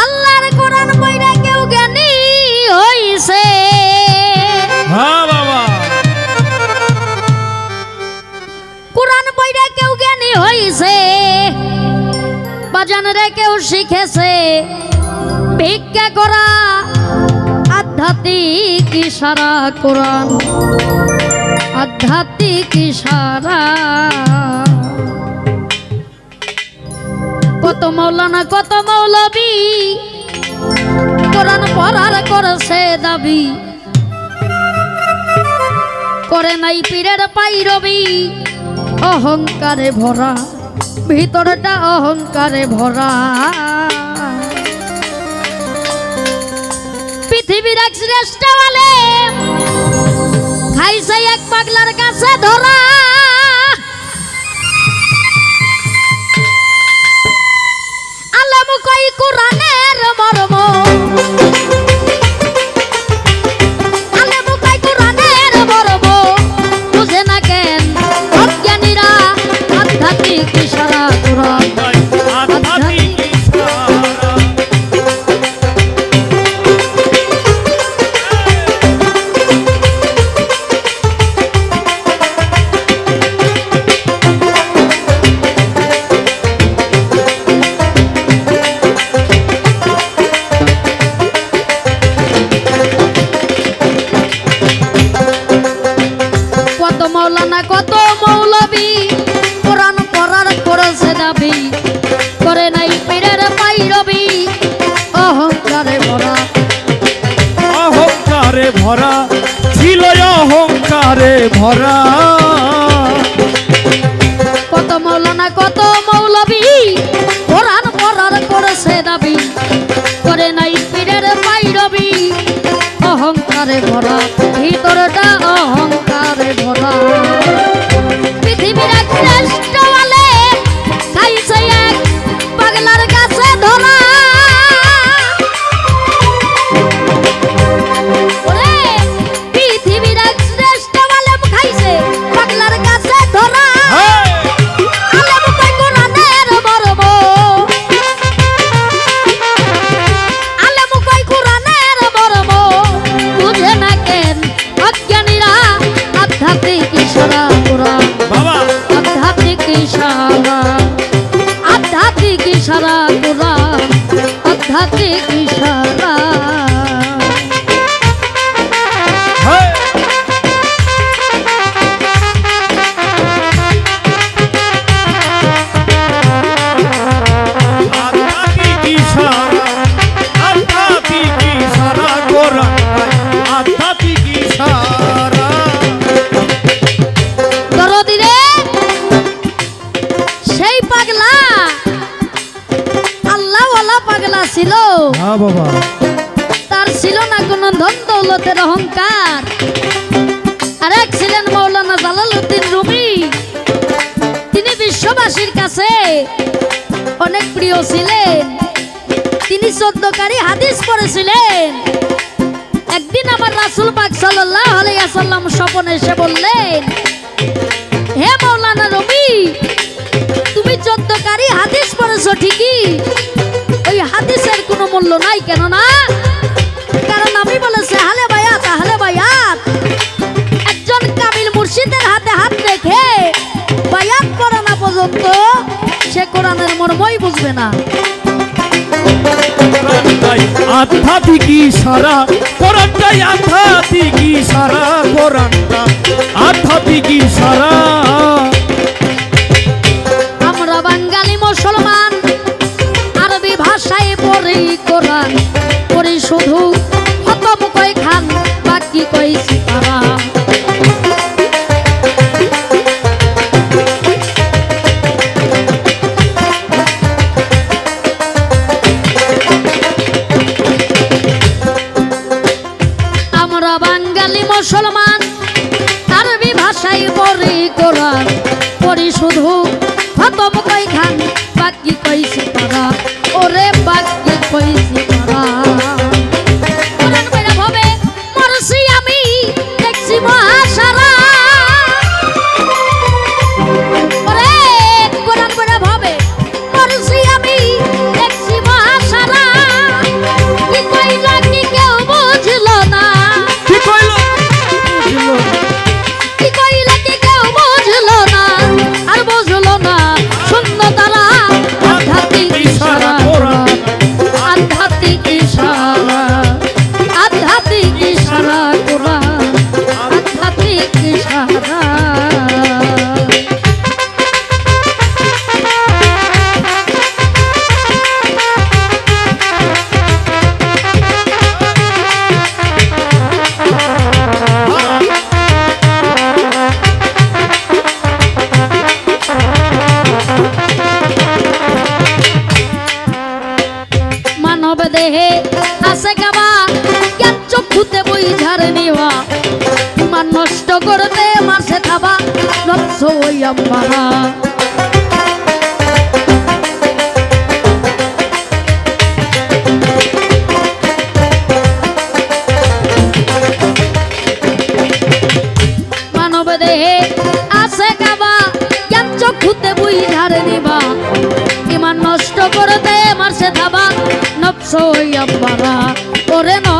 আল্লাহর কোরআন বইরা কেউ জ্ঞানী হইছে। হ্যাঁ বাবা। কোরআন বইরা কেউ জ্ঞানী হইছে। বাজান রে কেউ শিখেছে। ভিক্ষা করা আধ্যাত্মিক ইশারা কোরআন। আধ্যাত্মিক ইশারা মৌলানা কত মৌলবী? কোরআন পড়ার করেছে দাবি। করে নাই পীরের অহংকারে ভরা, ভিতরটা অহংকারে ভরা। পৃথিবীর এক শ্রেষ্ঠ খাইছে এক পাগলার কাছে ধরা। মৌলানা কত মৌলবী? কোরআন পড়ার করেছে দাবি করে নাই পীরের পাইরবি। অহংকারে ভরা। অহংকারে ভরা ছিল অহংকারে ভরা। কত মৌলানা কত মৌলবী? কোরআন পড়ার করেছে দাবি করে নাই পীরের পাইরবি। অহংকারে ভরা ভিতরটা অহংকারে। ইশারা কোরআন আধ্যাত্মিক দৌলতের অহংকার। আর এক ছিলেন মৌলানা জালালউদ্দিন রুমি। তিনি বিশ্ববাসীর কাছে অনেক প্রিয় ছিলেন। তিনি চোদ্দকারী হাদিস পড়েছিলেন। একদিন আমার রাসুল পাক সাল্লাহ আলাইসাল্লাম স্বপনে এসে বললেন, হে মৌলানা রবি তুমি চোদ্দকারী হাদিস পড়েছো ঠিকই। ওই হাদিসের কোনো মূল্য নাই কেন না মর্মই বুঝবে না। আধ্যাত্মিক সারা কোরআনটাই আধ্যাত্মিক সারা কোরআনটা আধ্যাত্মিক ইশারা বাঙালি মুসলমান আরবি ভাষায় পড়ি কোরআন। পড়ি শুধু খতম কই খান, বাকি কইছি তারা। ওরে বাকি কইছি গেছে গাবা জ্ঞান চক্ষুতে বই ঝাড়ে নিবা। তোমার নষ্ট করতে মাসে খাবা নষ্ট ওই আম্মা। চক্ষুতে নিবা। ইমান নষ্ট করতে মারছে ধাবা নবসই আব্বারা ওরে নফস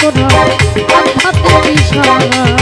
কোরআন আধ্যাত্মিক ইশারা